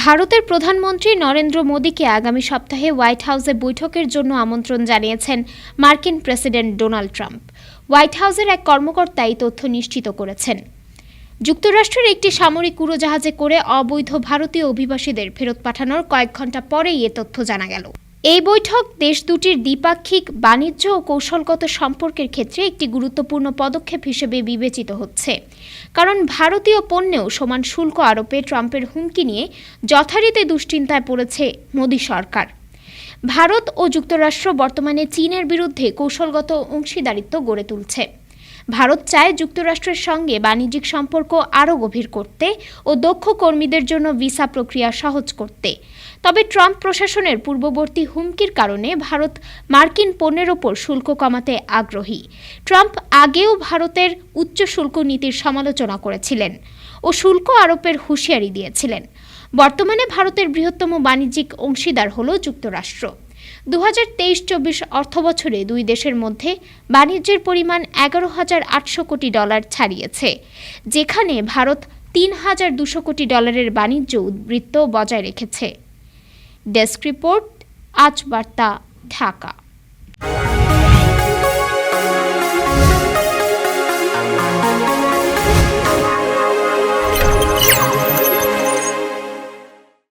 ভারতের প্রধানমন্ত্রী নরেন্দ্র মোদীকে আগামী সপ্তাহে হোয়াইট হাউসে বৈঠকের জন্য আমন্ত্রণ জানিয়েছেন মার্কিন প্রেসিডেন্ট ডোনাল্ড ট্রাম্প। হোয়াইট হাউসের এক কর্মকর্তা এই তথ্য নিশ্চিত করেছেন। যুক্তরাষ্ট্রের একটি সামরিক উড়োজাহাজে করে অবৈধ ভারতীয় অভিবাসীদের ফেরত পাঠানোর কয়েক ঘণ্টা পরেই এ তথ্য জানা গেল। এই বৈঠক দেশ দুটির দ্বিপাক্ষিক বাণিজ্য ও কৌশলগত সম্পর্কের ক্ষেত্রে একটি গুরুত্বপূর্ণ পদক্ষেপ হিসেবে বিবেচিত হচ্ছে। কারণ ভারতীয় পণ্যেও সমান শুল্ক আরোপে ট্রাম্পের হুমকি নিয়ে যথারীতি দুশ্চিন্তায় পড়েছে মোদী সরকার। ভারত ও যুক্তরাষ্ট্র বর্তমানে চীনের বিরুদ্ধে কৌশলগত অংশীদারিত্ব গড়ে তুলছে। ভারত চায় যুক্তরাষ্ট্রের সঙ্গে বাণিজ্যিক সম্পর্ক আরও গভীর করতে ও দক্ষ কর্মীদের জন্য ভিসা প্রক্রিয়া সহজ করতে। তবে ট্রাম্প প্রশাসনের পূর্ববর্তী হুমকির কারণে ভারত মার্কিন পণ্যের ওপর শুল্ক কমাতে আগ্রহী। ট্রাম্প আগেও ভারতের উচ্চ শুল্ক নীতির সমালোচনা করেছিলেন ও শুল্ক আরোপের হুঁশিয়ারি দিয়েছিলেন। বর্তমানে ভারতের বৃহত্তম বাণিজ্যিক অংশীদার হল যুক্তরাষ্ট্র। দু হাজার তেইশ চব্বিশ অর্থবছরে দুই দেশের মধ্যে বাণিজ্যের পরিমাণ এগারো হাজার আটশো কোটি ডলার ছাড়িয়েছে, যেখানে ভারত তিন হাজার দুশো কোটি ডলারের বাণিজ্য উদ্বৃত্ত বজায় রেখেছে। ডেস্ক রিপোর্ট, আজ বার্তা, ঢাকা।